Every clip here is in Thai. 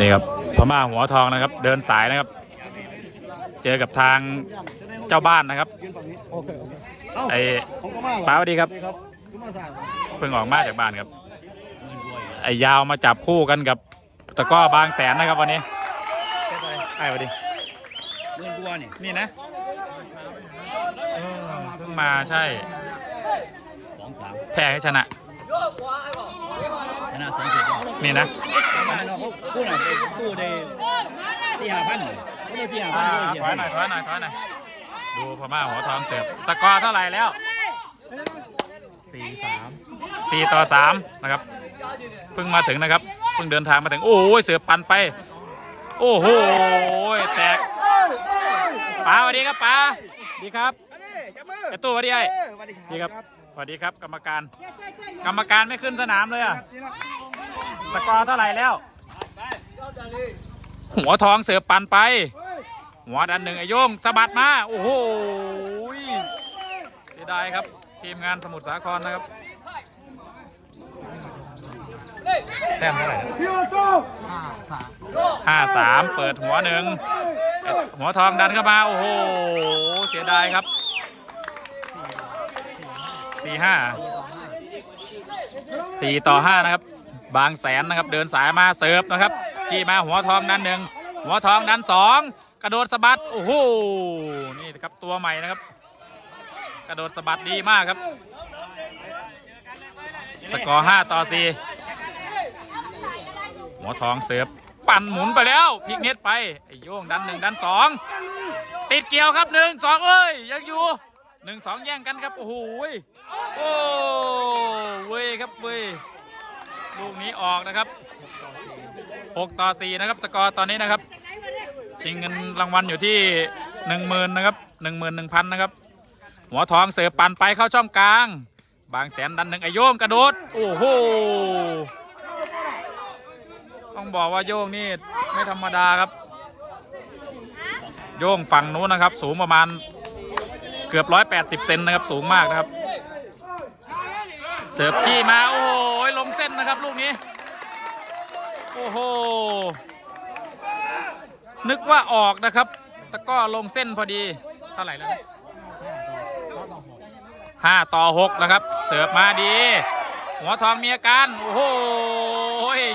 นี่ครับพม่าหัวทองนะครับ เดินสายนะครับ เจอกับทางเจ้าบ้านนะครับโอเคโอเคไอ้ผมก็มาป้าสวัสดีครับครับคุณมาสั่งเพิ่งออกมาจากบ้านครับ ไอ้ยาวมาจับคู่กันกับตะกร้อบางแสนนะครับวันนี้ไอ้สวัสดีเรื่องกัวนี่นี่นะเออเพิ่งมาใช่สองสามแพ้ให้ชนะ ชนะสองเจ็ด นี่นะมาเนาะเขากู้หน่อยกู้ได้สี่ห้าพันเขาได้สี่ห้าพัอ่านถอยหน่อยถอยหน่อยถอยหน่อยดูพม่าหัวทองเสิร์ฟสกอร์เท่าไหร่แล้วสี่สามสี่ต่อสามนะครับเพิ่งมาถึงนะครับเพิ่งเดินทางมาถึงโอ้ยเสือปันไป โอ้โหแตกป๋าสวัสดีครับป๋าสวัสดีครับจับมือไอตู้สวัสดีไอ้สวัสดีดีครับสวัสดีครับกรรมการ กรรมการไม่ขึ้นสนามเลยอะ สกอร์เท่าไหร่แล้ว หัวทองเสือปันไป หัวดันหนึ่งไอโยงสะบัดมา โอ้โหเสียดายครับ ทีมงานสมุทรสาครนะครับแต้มเท่าไหร่ห้าสามเปิดหัวหนึ่งหัวทองดันเข้ามา โอ้โห เสียดายครับสี่ห้าสี่ต่อห้านะครับ บางแสนนะครับ เดินสายมาเสิร์ฟนะครับจี้มาหัวทองดันหนึ่งหัวทองดันสองกระโดดสะบัดโอ้โหนี่นะครับตัวใหม่นะครับ กระโดดสะบัดดีมากครับ สกอร์ห้าต่อสี่หัวทองเสิร์ฟปั่นหมุนไปแล้วพลิกเน็ตไปไอ้โยงดันหนึ่งดันสองติดเกี่ยวครับหนึ่งสองเอ้ยยังอยู่หนึ่งสองแย่งกันครับ โอ้โหยโอ้เว้ยครับเว้ย ลูกนี้ออกนะครับหกต่อสี่นะครับ สกอร์ตอนนี้นะครับ ชิงเงินรางวัลอยู่ที่หนึ่งหมื่นนะครับหนึ่งหมื่นหนึ่งพันนะครับ หัวทองเสือปั่นไปเข้าช่องกลาง บางแสนดันหนึ่งไอโยงกระโดด โอ้โห ต้องบอกว่าโยงนี่ไม่ธรรมดาครับ โยงฝั่งนู้นนะครับ สูงประมาณเกือบร้อยแปดสิบเซนนะครับ สูงมากนะครับ เสิร์ฟจี้มา โอ้ ครับลูกนี้ โอ้โห นึกว่าออกนะครับแต่ก็ลงเส้นพอดี เท่าไหร่แล้วห้าต่อหกนะครับ เสิร์ฟมาดี หัวทองมีอาการ โอ้โห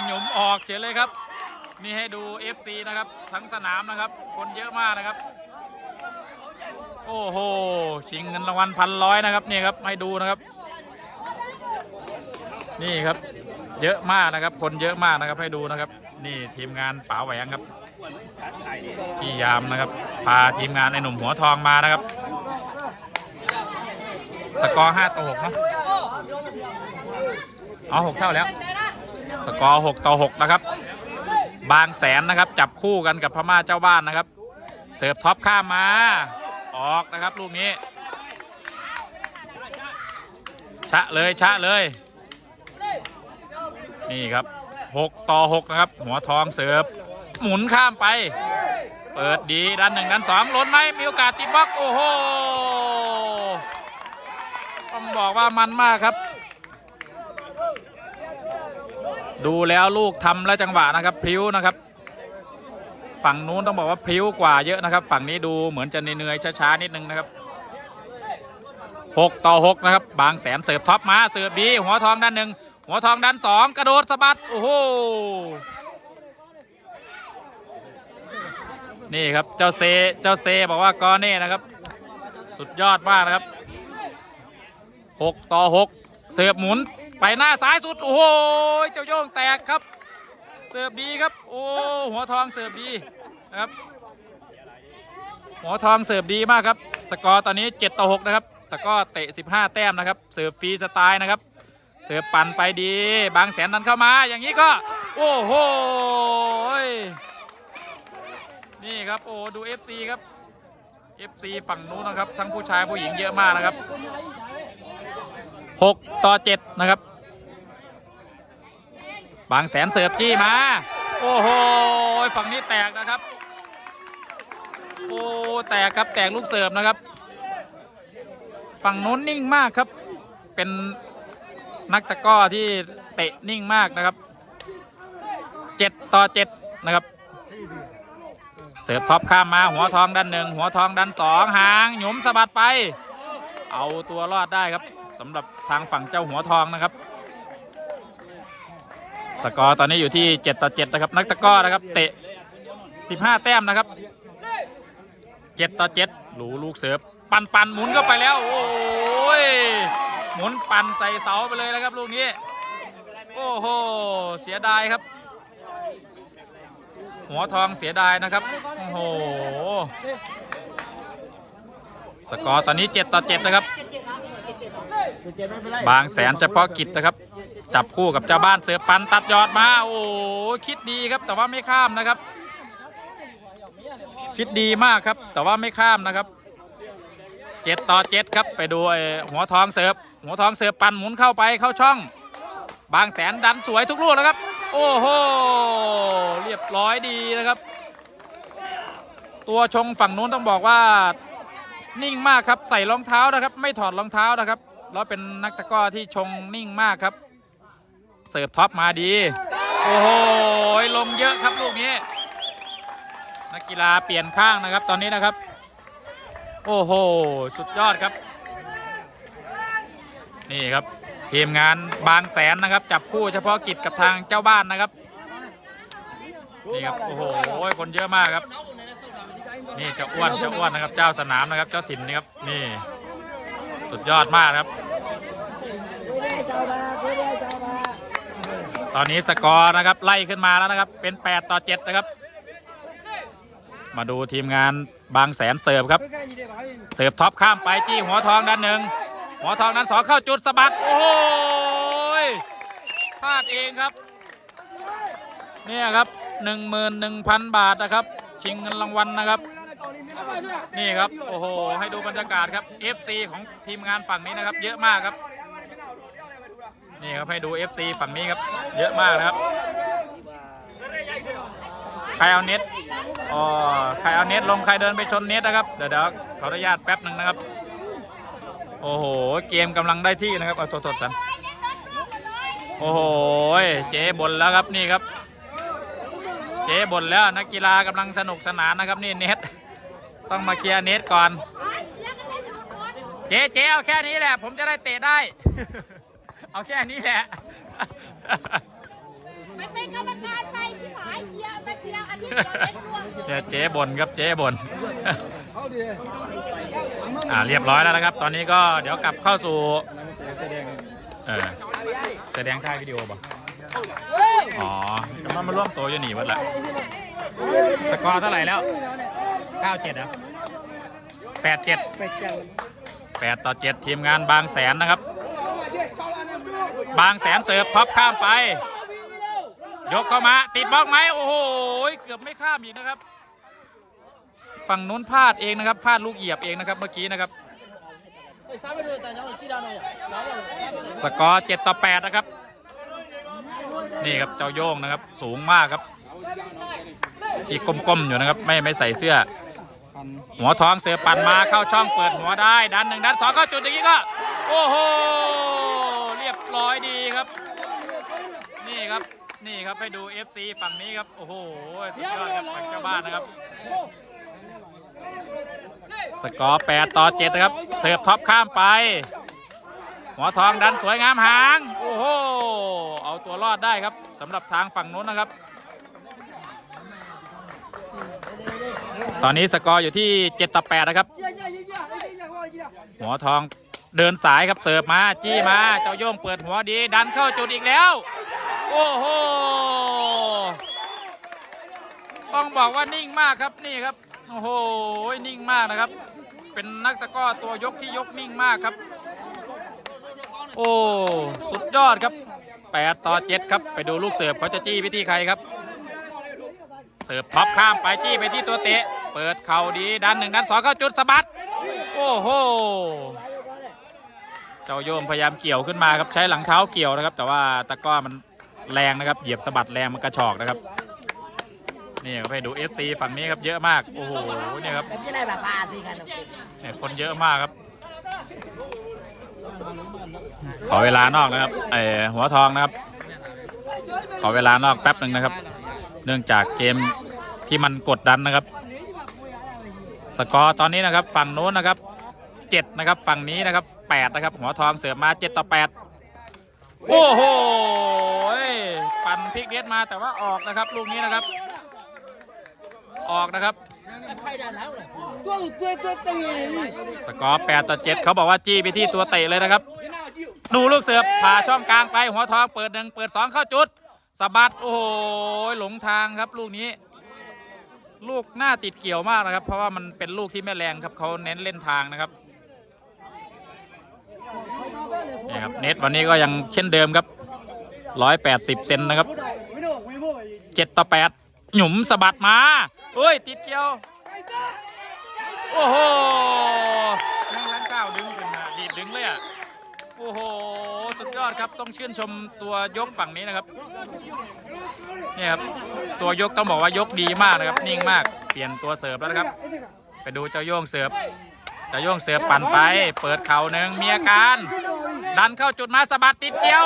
หยุมออกเฉยเลยครับ นี่ให้ดู FC นะครับ ทั้งสนามนะครับ คนเยอะมากนะครับ โอ้โห ชิงเงินรางวัลพันร้อยนะครับ นี่ครับ ให้ดูนะครับ นี่ครับ เยอะมากนะครับ คนเยอะมากนะครับให้ดูนะครับ นี่ทีมงานป๋าแหวงครับพี่ยามนะครับ พาทีมงานไอ้หนุ่มหัวทองมานะครับ สกอร์ห้าต่อหกเนาะเอาหกเท่าแล้ว สกอร์หกต่อหกนะครับ บางแสนนะครับ จับคู่กันกับพม่าเจ้าบ้านนะครับ เสิร์ฟท็อปข้ามมา ออกนะครับลูกนี้ ชะเลยชะเลย นี่ครับหกต่อหกนะครับ หัวทองเสิร์ฟหมุนข้ามไป เปิดดีด้านหนึ่งด้านสองล้นไหมมีโอกาสติดบล็อกโอ้โหต้องบอกว่ามันมากครับ ดูแล้วลูกทำแล้วจังหวะนะครับพริ้วนะครับ ฝั่งนู้นต้องบอกว่าพริ้วกว่าเยอะนะครับ ฝั่งนี้ดูเหมือนจะเหนื่อยช้าๆนิดนึงนะครับหกต่อหกนะครับ บางแสนเสิร์ฟท็อปมาเสิร์ฟดีหัวทองด้านหนึ่ง หัวทองด้านสองกระโดดสะบัด โอ้โห นี่ครับเจ้าเซ เจ้าเซบอกว่ากอเน่นะครับ สุดยอดมากนะครับหกต่อหกเสิร์ฟหมุนไปหน้าซ้ายสุด โอ้โห เจ้าโย่งแตกครับ เสิร์ฟดีครับ โอ้ หัวทองเสิร์ฟดีนะครับ หัวทองเสิร์ฟดีมากครับ สกอร์ตอนนี้ 7 ต่อ 6 นะครับ แต่ก็เตะ 15 แต้มนะครับ เสิร์ฟฟรีสไตล์นะครับ เสิร์ฟปั่นไปดี บางแสนดันเข้ามาอย่างนี้ก็ โอ้โห นี่ครับโอ้ดู FC ครับ FC ฝั่งนู้นนะครับ ทั้งผู้ชายผู้หญิงเยอะมากนะครับ 6 ต่อ 7 นะครับ บางแสนเสิร์ฟจี้มา โอ้โห ฝั่งนี้แตกนะครับ โอ้แตกครับแตกลูกเสิร์ฟนะครับ ฝั่งนู้นนิ่งมากครับ เป็น นักตะก้อที่เตะนิ่งมากนะครับเจ็ดต่อเจ็ดนะครับ เสิร์ฟท็อปข้ามมาหัวทองด้านหนึ่งหัวทองด้านสองหางหยุมสะบัดไป เอาตัวรอดได้ครับสำหรับทางฝั่งเจ้าหัวทองนะครับ สกอร์ตอนนี้อยู่ที่7ต่อ7นะครับ นักตะก้อนะครับ เตะ15แต้มนะครับ7ต่อ7หลูลูกเสิร์ฟปันปันหมุนเข้าไปแล้ว โอ้ย หมุนปั่นใส่เสาไปเลยนะครับลูกนี้ โอ้โห เสียดายครับ หัวทองเสียดายนะครับ โอ้โห สกอร์ตอนนี้ 7 ต่อ 7 นะครับ บางแสนเฉพาะกิจนะครับ จับคู่กับเจ้าบ้านเสือปันตัดยอดมา โอ้โหคิดดีครับแต่ว่าไม่ข้ามนะครับ คิดดีมากครับ แต่ว่าไม่ข้ามนะครับเจ็ดต่อเจ็ดครับ ไปดูไอหัวทองเสิร์ฟ หัวทองเสิร์ฟปันหมุนเข้าไปเข้าช่อง บางแสนดันสวยทุกลูกแล้วครับ โอ้โหเรียบร้อยดีนะครับ ตัวชงฝั่งนู้นต้องบอกว่านิ่งมากครับใส่รองเท้านะครับ ไม่ถอดรองเท้านะครับแล้วเป็นนักตะก้อที่ชงนิ่งมากครับ เสิร์ฟท็อปมาดี โอ้โหลงเยอะครับลูกนี้ นักกีฬาเปลี่ยนข้างนะครับตอนนี้นะครับ โอ้โห สุดยอดครับ นี่ครับทีมงานบางแสนนะครับ จับคู่เฉพาะกิจกับทางเจ้าบ้านนะครับนี่ครับโอ้โหคนเยอะมากครับ นี่เจ้าอ้วนเจ้าอ้วนนะครับ เจ้าสนามนะครับ เจ้าถิ่นนะครับนี่ สุดยอดมากครับ ตอนนี้สกอร์นะครับไล่ขึ้นมาแล้วนะครับ เป็น 8 ต่อ 7 นะครับ มาดูทีมงานบางแสนเสิร์ฟครับ เสิร์ฟท็อปข้ามไปจี้หัวทองด้านหนึ่ง หัวทองด้นสองเข้าจุดสะบัด โอ้โหยพลาดเองครับ เนี่ยครับหนึ่งหมื่นหนึ่งพันบาทนะครับ ชิงเงินรางวัลนะครับ นี่ครับ โอ้โห ให้ดูบรรยากาศครับ FC ของทีมงานฝั่งนี้นะครับ เยอะมากครับ นี่ครับให้ดู FC ฝั่งนี้ครับ เยอะมากนะครับ ใครเอาเน็ตอ๋อ ใครเอาเน็ตลง ใครเดินไปชนเน็ตนะครับ เดี๋ยวเดี๋ยวขออนุญาตแป๊บหนึ่งนะครับ โอ้โห เกมกำลังได้ที่นะครับเอาโทษโทษสัน โอ้โห เจ๊บนแล้วครับนี่ครับ เจ๊บนแล้วนักกีฬากำลังสนุกสนานนะครับนี่เน็ตต้องมาเคลียร์เน็ตก่อน เจ๊เจ๊เอาแค่นี้แหละ ผมจะได้เตะได้ เอาแค่นี้แหละไปเป็นกรรมการไปที่หมายเคลียร์ไปเคลียร์อาทิตย์เดียวเล่นรวมเนี่ยเจ๊บนครับเจ๊บน อ่าเรียบร้อยแล้วนะครับ ตอนนี้ก็เดี๋ยวกลับเข้าสู่เออแสดงค่ายวิดีโอป่ะอ๋อกำลังมาร่วมตัวอยู่หนีวัดละสกอร์เท่าไหร่แล้ว 97นะ87 8ต่อ 7 ทีมงานบางแสนนะครับ บางแสนเสิร์ฟท็อปข้ามไป ยกเข้ามา ติดบล็อกไหมโอ้โห เกือบไม่ข้ามอีกนะครับ ฝั่งนู้นพลาดเองนะครับพลาดลูกเหยียบเองนะครับเมื่อกี้นะครับ สกอร์7ต่อ8นะครับ นี่ครับเจ้าโย่งนะครับ สูงมากครับ ที่ก้มๆอยู่นะครับไม่ไม่ใส่เสื้อ หัวท้องเสือปั่นมาเข้าช่องเปิดหัวได้ดันหนึ่งดันสองเข้าจุดอย่างนี้ก็ โอ้โหเรียบร้อยดีครับ นี่ครับนี่ครับให้ดู FC ฝั่งนี้ครับ โอ้โห สุดยอดครับฝั่งเจ้าบ้านนะครับ สกอร์8ต่อ7นะครับ เสิร์ฟท็อปข้ามไปหัวทองดันสวยงามหาง โอ้โห เอาตัวรอดได้ครับสำหรับทางฝั่งโน้นนะครับ ตอนนี้สกอร์อยู่ที่7ต่อ8นะครับหัวทองเดินสายครับเสิร์ฟมาจี้มาเจ้าโย่งเปิดหัวดี ดันเข้าจุดอีกแล้ว โอ้โห ต้องบอกว่านิ่งมากครับนี่ครับ โอ้โหนิ่งมากนะครับ เป็นนักตะก้อตัวยกที่ยกนิ่งมากครับ โอ้สุดยอดครับ8ต่อ7ครับ ไปดูลูกเสิร์ฟเขาจะจี้ไปที่ใครครับ เสิร์ฟท็อปข้ามไปจี้ไปที่ตัวเตะ เปิดเข่าดีดันหนึ่งดันสองเข้าจุดสะบัด โอ้โหเจ้าโยมพยายามเกี่ยวขึ้นมาครับใช้หลังเท้าเกี่ยวนะครับ แต่ว่าตะก้อมันแรงนะครับ เหยียบสะบัดแรงมันกระชอกนะครับ นี่ครับให้ดู FC ฝั่งนี้ครับเยอะมาก โอ้โหเนี่ยครับไม่ได้แบบพาตีกันเนี่ยคนเยอะมากครับ ขอเวลานอกนะครับไอหัวทองนะครับ ขอเวลานอกแป๊บหนึ่งนะครับ เนื่องจากเกมที่มันกดดันนะครับ สกอร์ตอนนี้นะครับ ฝั่งโน้นนะครับเจ็ดนะครับฝั่งนี้นะครับแปดนะครับ หัวทองเสือมาเจ็ดต่อแปดโอ้โห ปั่นพลิกเด็ดมาแต่ว่าออกนะครับลูกนี้นะครับ ออกนะครับ สกอร์8ต่อ7เขาบอกว่าจี้ไปที่ตัวเตะเลยนะครับ ดูลูกเสือผ่าช่องกลางไปหัวทองเปิดหนึ่งเปิดสองเข้าจุดสะบัดโอ้โหหลงทางครับลูกนี้ ลูกหน้าติดเกี่ยวมากนะครับ เพราะว่ามันเป็นลูกที่ไม่แรงครับเขาเน้นเล่นทางนะครับนี่ครับเน็ตวันนี้ก็ยังเช่นเดิมครับ 180 เซนนะครับ 7 ต่อ 8 หยุมสะบัดมาเฮ้ย ติดเกี่ยว โอ้โหนั่งร้านข้าวดึงขึ้นมาดีดดึงเลยอะ โอ้โห สุดยอดครับ ต้องชื่นชมตัวยกฝั่งนี้นะครับ เนี่ยครับ ตัวยกต้องบอกว่ายกดีมากนะครับ นิ่งมาก เปลี่ยนตัวเสิร์ฟแล้วนะครับ ไปดูเจ้าโย่งเสิร์ฟ เจ้าโย่งเสิร์ฟปั่นไป เปิดเข่าหนึ่งมีอาการ ดันเข้าจุดมาสะบัดติดเกี่ยว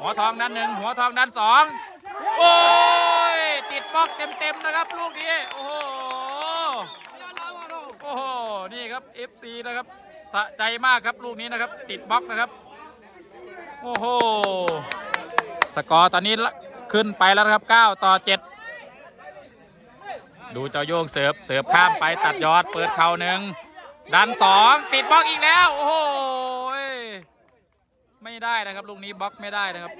หัวทองด้านหนึ่งหัวทองด้านสอง โอ้ บล็อกเต็มๆนะครับ ลูกนี้โอ้โหโอ้โหนี่ครับ FC นะครับสะใจมากครับลูกนี้นะครับ ติดบล็อกนะครับโอ้โหสกอร์ตอนนี้ละขึ้นไปแล้วครับ 9 ต่อ 7 ดูเจ้าโยงเสิร์ฟเสิร์ฟข้ามไปตัดยอดเปิดเข่าหนึ่งดันสองติดบล็อกอีกแล้ว โอ้โหไม่ได้นะครับ ลูกนี้บล็อกไม่ได้นะครับ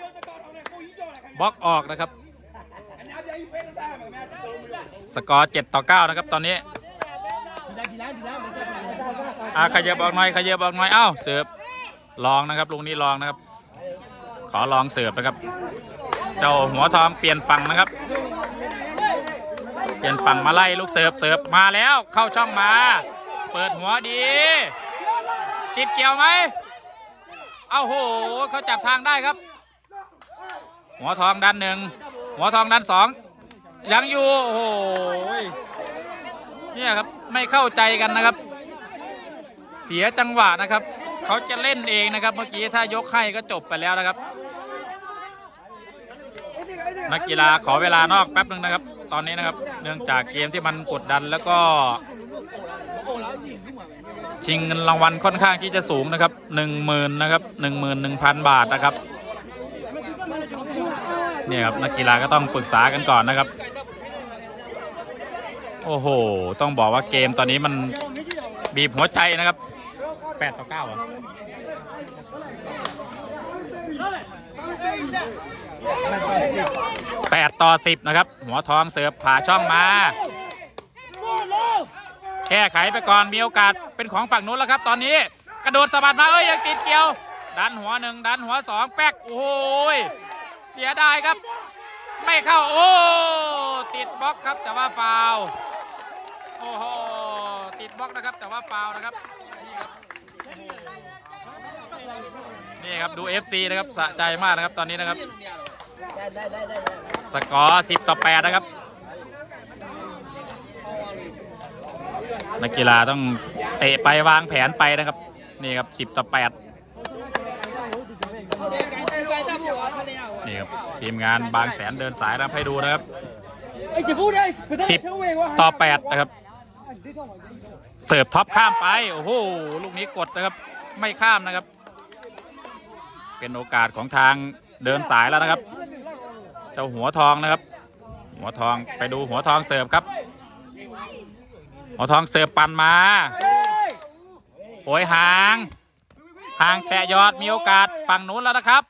บล็อกออกนะครับ สกอร์7ต่อ9นะครับตอนนี้อาขยับออกหน่อยขยับออกหน่อยเอ้าเสิร์ฟลองนะครับลูกนี้ลองนะครับ ขอลองเสิร์ฟนะครับ เจ้าหัวทองเปลี่ยนฝั่งนะครับ เปลี่ยนฝั่งมาไล่ลูกเสิร์ฟเสิร์ฟมาแล้วเข้าช่องมา เปิดหัวดี ติดเกี่ยวไหมเอาโหเขาจับทางได้ครับ หัวทองด้านหนึ่งหัวทองด้านสอง ยังอยู่โอ้โหเนี่ยครับไม่เข้าใจกันนะครับ เสียจังหวะนะครับ เขาจะเล่นเองนะครับ เมื่อกี้ถ้ายกให้ก็จบไปแล้วนะครับ นักกีฬาขอเวลานอกแป๊บหนึ่งนะครับ ตอนนี้นะครับ เนื่องจากเกมที่มันกดดันแล้วก็ชิงเงินรางวัลค่อนข้างที่จะสูงนะครับหนึ่งหมื่นนะครับหนึ่งหมื่นหนึ่งพันบาทนะครับ เนี่ยครับนักกีฬาก็ต้องปรึกษากันก่อนนะครับ โอ้โห ต้องบอกว่าเกมตอนนี้มันบีบหัวใจนะครับ8ต่อ9อะ8ต่อ10นะครับ หัวทองเสิร์ฟผ่าช่องมาแก้ไขไปก่อนมีโอกาสเป็นของฝั่งนู้นแล้วครับ ตอนนี้ กระโดดสะบัดมาเอ้ยยังติดเกี่ยว ดันหัวหนึ่งดันหัวสองแป๊กโอ้ย เสียดายครับ ไม่เข้าโอ้ติดบล็อกครับแต่ว่าฟาวโอ้โหติดบล็อกนะครับ แต่ว่าฟาวนะครับนี่ครับนี่ครับดู FC นะครับสะใจมากนะครับตอนนี้นะครับ สกอร์10 ต่อ 8 นะครับ นักกีฬาต้องเตะไปวางแผนไปนะครับ นี่ครับ 10 ต่อ 8 นี่ ครับทีมงานบางแสนเดินสายนะครับให้ดูนะครับสิบต่อ8นะครับ เสิร์ฟท็อปข้ามไป โอ้โห ลูกนี้กดนะครับ ไม่ข้ามนะครับ เป็นโอกาสของทางเดินสายแล้วนะครับ เจ้าหัวทองนะครับ หัวทองไปดูหัวทองเสิร์ฟครับ หัวทองเสิร์ฟปั่นมาโอยห่างห่างแตะยอดมีโอกาสฝั่งนู้นแล้วนะครับ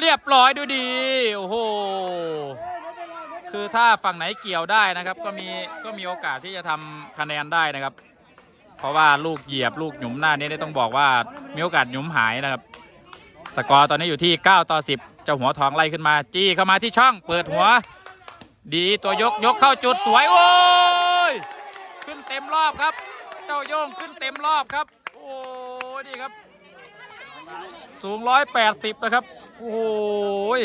เรียบร้อยดูดี โอ้โห คือถ้าฝั่งไหนเกี่ยวได้นะครับ ก็มีก็มีโอกาสที่จะทำคะแนนได้นะครับ เพราะว่าลูกเหยียบลูกหยุมหน้านี้ต้องบอกว่ามีโอกาสหยุมหายนะครับ สกอร์ตอนนี้อยู่ที่ 9 ต่อ 10 เจ้าหัวทองไล่ขึ้นมา จี้เข้ามาที่ช่อง เปิดหัว ดีตัวยกยกเข้าจุดสวยโอ้ยขึ้นเต็มรอบครับ เจ้าโย่งขึ้นเต็มรอบครับ โอ้ยนี่ครับ สูง180นะครับ โอ้โหย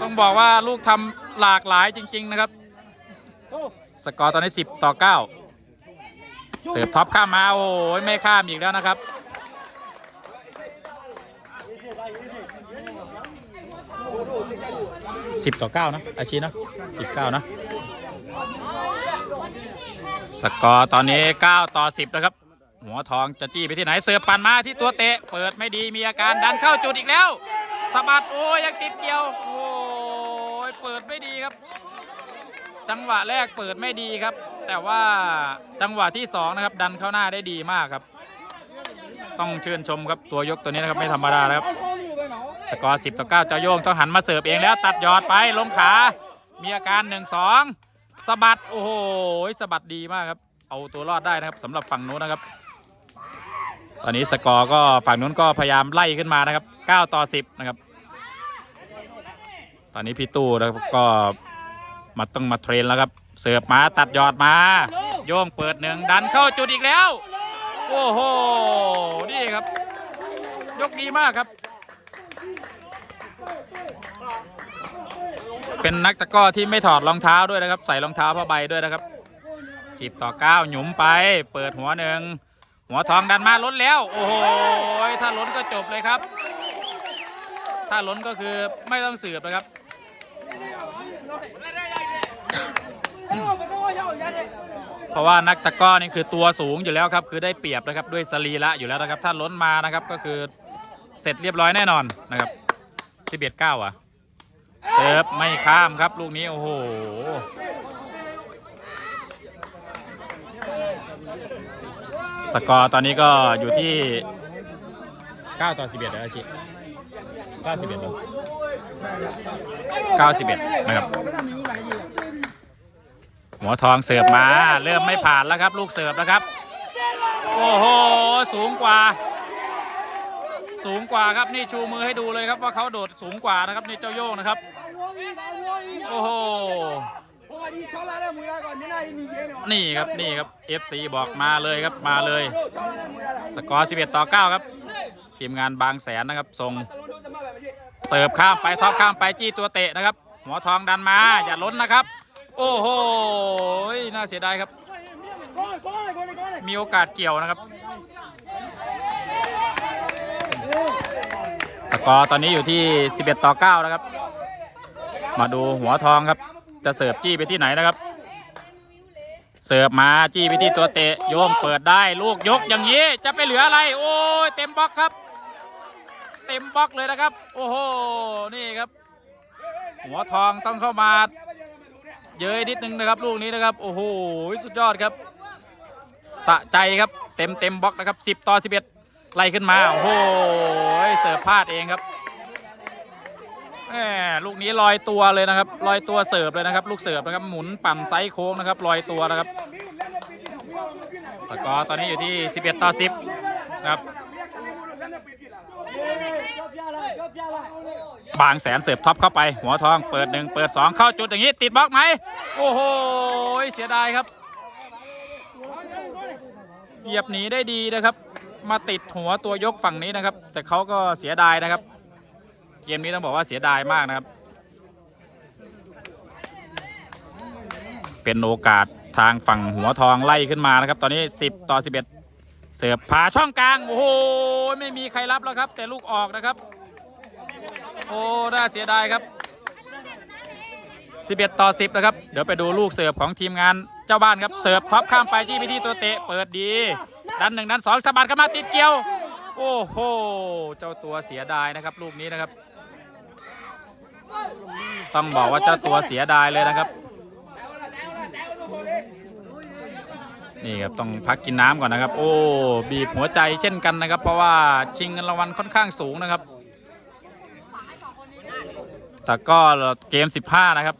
ต้องบอกว่าลูกทำหลากหลายจริง ๆ นะครับ สกอร์ตอนนี้10ต่อ9เสิร์ฟท็อปข้ามมา โอ้ยไม่ข้ามอีกแล้วนะครับ สิบต่อเก้านะ อาชีนะสิบเก้านะ สกอร์ตอนนี้9ต่อ10นะครับ หัวทองจะจี้ไปที่ไหนเสือปันมาที่ตัวเตะ เปิดไม่ดีมีอาการดันเข้าจุดอีกแล้วสะบัดโอ้ยยังติดเกี่ยวโอ้ยเปิดไม่ดีครับ จังหวะแรกเปิดไม่ดีครับ แต่ว่าจังหวะที่สองนะครับดันเข้าหน้าได้ดีมากครับ ต้องเชื่นชมครับตัวยกตัวนี้นะครับไม่ธรรมดาครับ สกอร์ 10 ต่อ 9 เจ้าโยงต้องหันมาเสิร์ฟเองแล้วตัดยอดไปลงขา มีอาการ 1 2สะบัดโอ้โหสะบัดดีมากครับ เอาตัวรอดได้นะครับสำหรับฝั่งนู้นนะครับ ตอนนี้สกอร์ก็ฝั่งนู้นก็พยายามไล่ขึ้นมานะครับ 9 ต่อ 10 นะครับ ตอนนี้พี่ตู้นะครับก็มาต้องมาเทรนแล้วครับ เสิร์ฟมาตัดยอดมา โยงเปิดหนึ่งดันเข้าจุดอีกแล้ว โอ้โห นี่ครับ ยกดีมากครับ เป็นนักตะก้อที่ไม่ถอดรองเท้าด้วยนะครับ ใส่รองเท้าผ้าใบด้วยนะครับสิบต่อเก้าหยุมไป เปิดหัวหนึ่ง หัวทองดันมาล้นแล้ว โอ้โหถ้าล้นก็จบเลยครับ ถ้าล้นก็คือไม่ต้องสืบนะครับเพราะว่านักตะก้อนี่คือตัวสูงอยู่แล้วครับ คือได้เปรียบนะครับด้วยสรีระอยู่แล้วนะครับ ถ้าล้นมานะครับก็คือเสร็จเรียบร้อยแน่นอนนะครับสิบเอ็ดเก้าอะเซิร์ฟไม่ข้ามครับลูกนี้โอ้โห สกอร์ตอนนี้ก็อยู่ที่ 9 ต่อ 11เลยอาชิ91เลย91 นะครับ หัวทองเสิร์ฟมา เริ่มไม่ผ่านแล้วครับ ลูกเสิร์ฟแล้วครับ โอ้โห สูงกว่า สูงกว่าครับ นี่ชูมือให้ดูเลยครับว่าเขาโดดสูงกว่านะครับ นี่เจ้าโยงนะครับ โอ้โห นี่ครับนี่ครับ FC บอกมาเลยครับมาเลย สกอร์11 ต่อ 9 ครับ ทีมงานบางแสนนะครับส่งเสิร์ฟข้ามไปท็อปข้ามไปจี้ตัวเตะนะครับหัวทองดันมาอย่าล้นนะครับ โอ้โหน่าเสียดายครับ มีโอกาสเกี่ยวนะครับ สกอร์ตอนนี้อยู่ที่ 11 ต่อ 9 นะครับ มาดูหัวทองครับ จะเสิร์ฟจี้ไปที่ไหนนะครับ เสิร์ฟมาจี้ไปที่ตัวเตะโยมเปิดได้ลูกยกอย่างนี้จะไปเหลืออะไร โอ้ยเต็มบล็อกครับ เต็มบล็อกเลยนะครับ โอ้โหนี่ครับ หัวทองต้องเข้ามา เย้ยนิดนึงนะครับ ลูกนี้นะครับ โอ้โหสุดยอดครับ สะใจครับเต็มเต็มบล็อกนะครับ 10 ต่อ 11 ไล่ขึ้นมา โอ้โหเสิร์ฟพลาดเองครับ แหมลูกนี้ลอยตัวเลยนะครับ ลอยตัวเสิร์ฟเลยนะครับ ลูกเสิร์ฟนะครับ หมุนปั่นไซส์โค้งนะครับ ลอยตัวนะครับ สกอร์ตอนนี้อยู่ที่ 11 ต่อ 10 นะครับ บางแสนเสิร์ฟท็อปเข้าไป หัวทองเปิดหนึ่งเปิดสองเข้าจุดอย่างนี้ ติดบล็อกไหม โอ้โห เสียดายครับ เหยียบหนีได้ดีนะครับ มาติดหัวตัวยกฝั่งนี้นะครับ แต่เขาก็เสียดายนะครับ เกมนี้ต้องบอกว่าเสียดายมากนะครับ เป็นโอกาสทางฝั่งหัวทองไล่ขึ้นมานะครับ ตอนนี้ 10 ต่อ 11 เสิร์ฟผ่าช่องกลาง โอ้โห ไม่มีใครรับแล้วครับ แต่ลูกออกนะครับ โอ้น่าเสียดายครับ 11 ต่อ 10 นะครับ เดี๋ยวไปดูลูกเสิร์ฟของทีมงานเจ้าบ้านครับ เสิร์ฟท็อปข้ามไปจี้ไปที่ตัวเตะ เปิดดี ดันหนึ่งดันสองสะบัดเข้ามาติดเกี่ยว โอ้โห เจ้าตัวเสียดายนะครับ ลูกนี้นะครับ ต้องบอกว่าเจ้าตัวเสียดายเลยนะครับ นี่ครับต้องพักกินน้ำก่อนนะครับ โอ้บีบหัวใจเช่นกันนะครับ เพราะว่าชิงเงินรางวัลค่อนข้างสูงนะครับแต่ก็เกม 15 นะครับ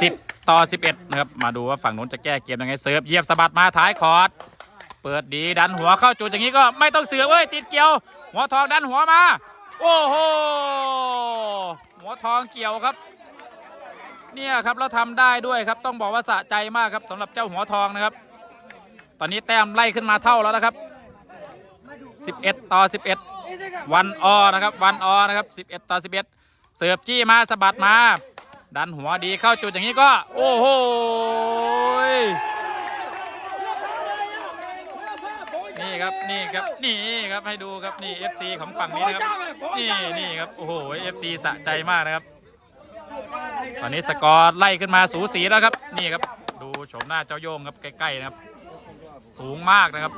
10 ต่อ 11 นะครับ มาดูว่าฝั่งนู้นจะแก้เกมยังไงเสิร์ฟเยียบสะบัดมาท้ายคอร์ดเปิดดีดันหัวเข้าจุดอย่างนี้ก็ไม่ต้องเสือกเว้ยติดเกี่ยว หัวทองดันหัวมา โอ้โหหัวทองเกี่ยวครับ เนี่ยครับแล้วทำได้ด้วยครับ ต้องบอกว่าสะใจมากครับสำหรับเจ้าหัวทองนะครับ ตอนนี้แต้มไล่ขึ้นมาเท่าแล้วนะครับ 11 ต่อ 11 วันออนะครับวันออนะครับ 11 ต่อ 11 เสิร์ฟจี้มาสะบัดมา ดันหัวดีเข้าจุดอย่างนี้ก็ โอ้โห นี่ครับนี่ครับนี่ครับให้ดูครับนี่ FC ของฝั่งนี้นะครับนี่นี่ครับโอ้โห FC สะใจมากนะครับ ตอนนี้สกอร์ไล่ขึ้นมาสูสีแล้วครับ นี่ครับดูโฉมหน้าเจ้าโยงครับใกล้ๆนะครับ สูงมากนะครับ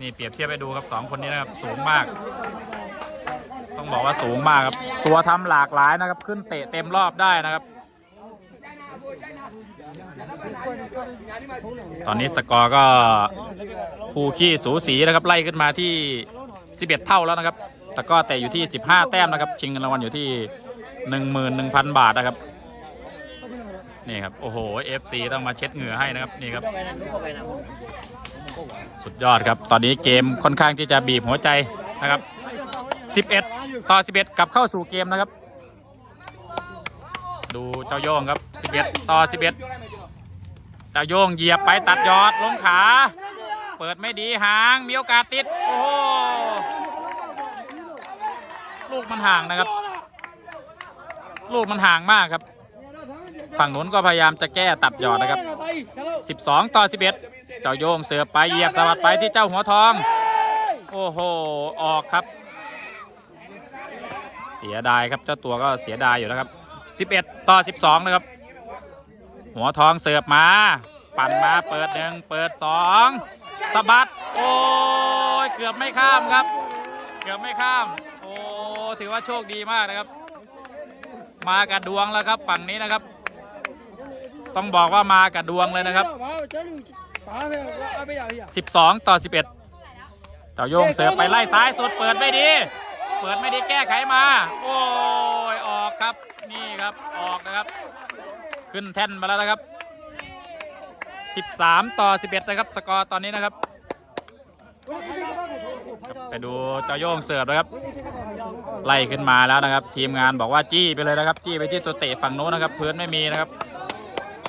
นี่เปรียบเทียบไปดูครับสองคนนี้นะครับสูงมาก ต้องบอกว่าสูงมากครับ ตัวทำหลากหลายนะครับ ขึ้นเตะเต็มรอบได้นะครับ ตอนนี้สกอร์ก็คู่ขี้สูสีนะครับไล่ขึ้นมาที่ 11 เท่าแล้วนะครับแต่ก็แต่อยู่ที่ 15 แต้มนะครับ ชิงเงินรางวัลอยู่ที่ 11,000 บาทนะครับนี่ครับโอ้โห FC ต้องมาเช็ดเหงื่อให้นะครับนี่ครับสุดยอดครับ ตอนนี้เกมค่อนข้างที่จะบีบหัวใจนะครับ 11 ต่อ 11 กลับเข้าสู่เกมนะครับ ดูเจ้าโยงครับ 11 ต่อ 11 เจ้าโยงเหยียบไปตัดยอดลงขา เปิดไม่ดีหาง มีโอกาสติด โอ้โหลูกมันห่างนะครับ ลูกมันห่างมากครับ ฝั่งนู้นก็พยายามจะแก้ตัดยอดนะครับ 12 ต่อ 11 เจ้าโยงเสือไปเหยียบสวัสดไปที่เจ้าหัวทอง โอ้โห ออกครับเสียดายครับเจ้าตัวก็เสียดายอยู่นะครับ 11 ต่อ 12 นะครับ หัวทองเสิร์ฟมา ปั่นมาเปิดหนึ่งเปิดสองสะบัด โอ้ยเกือบไม่ข้ามครับ เกือบไม่ข้าม โอ้ถือว่าโชคดีมากนะครับ มากับดวงแล้วครับฝั่งนี้นะครับ ต้องบอกว่ามากับดวงเลยนะครับ 12 ต่อ 11เจ้าโยงเสิร์ฟไปไล่ซ้ายสุดเปิดไม่ดี เปิดไม่ดีแก้ไขมา โอ้ยออกครับ นี่ครับออกนะครับ ขึ้นแท่นมาแล้วนะครับ 13 ต่อ 11 นะครับ สกอร์ตอนนี้นะครับ ไปดูเจ้าโยงเสิร์ฟนะครับ ไล่ขึ้นมาแล้วนะครับ ทีมงานบอกว่าจี้ไปเลยนะครับ จี้ไปที่ตัวเตะฝั่งโน้นนะครับ พื้นไม่มีนะครับ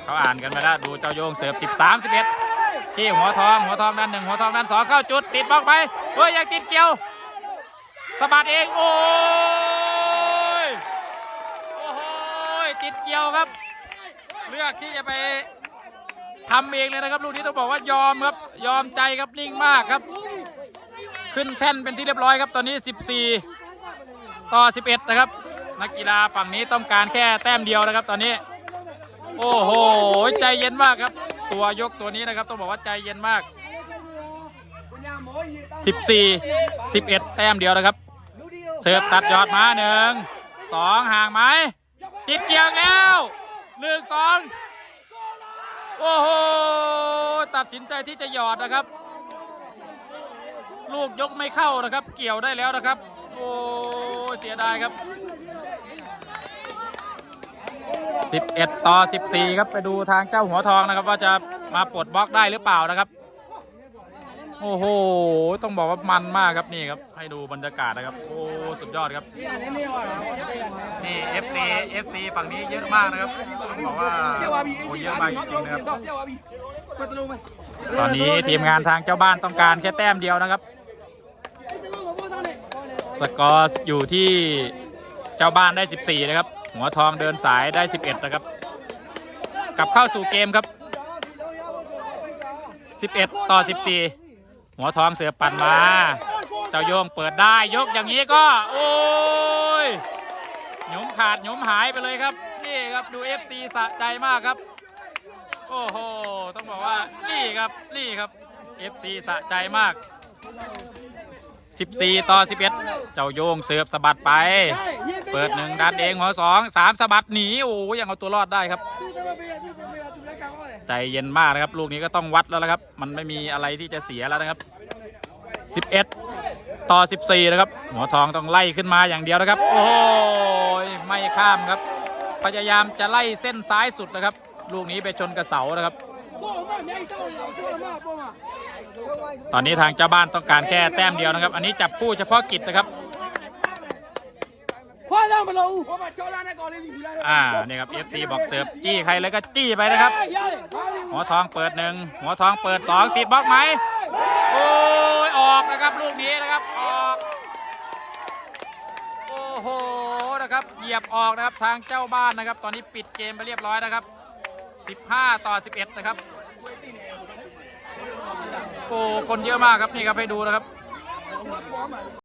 เขาอ่านกันไปแล้วดูเจ้าโยงเสิร์ฟ13 11จี้หัวทองหัวทองด้านหนึ่งหัวทองด้านสองเข้าจุดติดบล็อกไปเฮ้ยยังติดเกี่ยว สะบัดเองโอ้ยโอ้โหติดเกี่ยวครับ เลือกที่จะไปทำเองเลยนะครับ ลูกนี้ต้องบอกว่ายอมครับยอมใจครับนิ่งมากครับ ขึ้นแท่นเป็นที่เรียบร้อยครับตอนนี้ 14 ต่อ 11 นะครับ นักกีฬาฝั่งนี้ต้องการแค่แต้มเดียวนะครับ ตอนนี้ โอ้โหใจเย็นมากครับ ตัวยกตัวนี้นะครับต้องบอกว่าใจเย็นมาก 14 11 แต้มเดียวนะครับ เสิร์ฟตัดยอดมาหนึ่งสองห่างไหมติดเกี่ยวแล้วหนึ่งสองโอ้โหตัดสินใจที่จะหยอดนะครับ ลูกยกไม่เข้านะครับ เกี่ยวได้แล้วนะครับ โอ้เสียดายครับ 11 ต่อ 14 ครับไปดูทางเจ้าหัวทองนะครับ ว่าจะมาปลดบล็อกได้หรือเปล่านะครับ โอ้โห ต้องบอกว่ามันมากครับนี่ครับ ให้ดูบรรยากาศนะครับ โอ้ สุดยอดครับ นี่ FC FC ฝั่งนี้เยอะมากนะครับต้องบอกว่าโอ้เยอะมากจริงๆนะครับ ตอนนี้ทีมงานทางเจ้าบ้านต้องการแค่แต้มเดียวนะครับ สกอร์อยู่ที่เจ้าบ้านได้ 14 นะครับ หัวทองเดินสายได้ 11 นะครับ กลับเข้าสู่เกมครับ 11 ต่อ 14 หัวทองเสือปั่นมา เจ้าโยงเปิดได้ยกอย่างนี้ก็ โอ้ยหยุมขาดหยุมหายไปเลยครับ นี่ครับดูเอฟซีสะใจมากครับ โอ้โห ต้องบอกว่านี่ครับนี่ครับเอฟซีสะใจมาก 14 ต่อ 11 เจ้าโยงเสือบสะบัดไป เปิดหนึ่งดันเองหัวสองสามสะบัดหนีโอ้ยยังเอาตัวรอดได้ครับ ใจเย็นมากนะครับ ลูกนี้ก็ต้องวัดแล้วนะครับ มันไม่มีอะไรที่จะเสียแล้วนะครับ 11 ต่อ 14 นะครับ หัวทองต้องไล่ขึ้นมาอย่างเดียวนะครับ โอ้ยไม่ข้ามครับ พยายามจะไล่เส้นซ้ายสุดนะครับ ลูกนี้ไปชนกระเสานะครับ ตอนนี้ทางเจ้าบ้านต้องการแค่แต้มเดียวนะครับ อันนี้จับคู่เฉพาะกิจนะครับอ่านี่ครับ FC บอกเสิร์ฟจี้ใครเลยก็จี้ไปนะครับ หัวทองเปิดหนึ่งหัวทองเปิดสองติดบล็อกไหมโอ้ยออกนะครับลูกนี้นะครับออกโอ้โหนะครับเหยียบออกนะครับทางเจ้าบ้านนะครับ ตอนนี้ปิดเกมไปเรียบร้อยนะครับ 15 ต่อ 11 นะครับ โอ้คนเยอะมากครับนี่ครับให้ดูนะครับ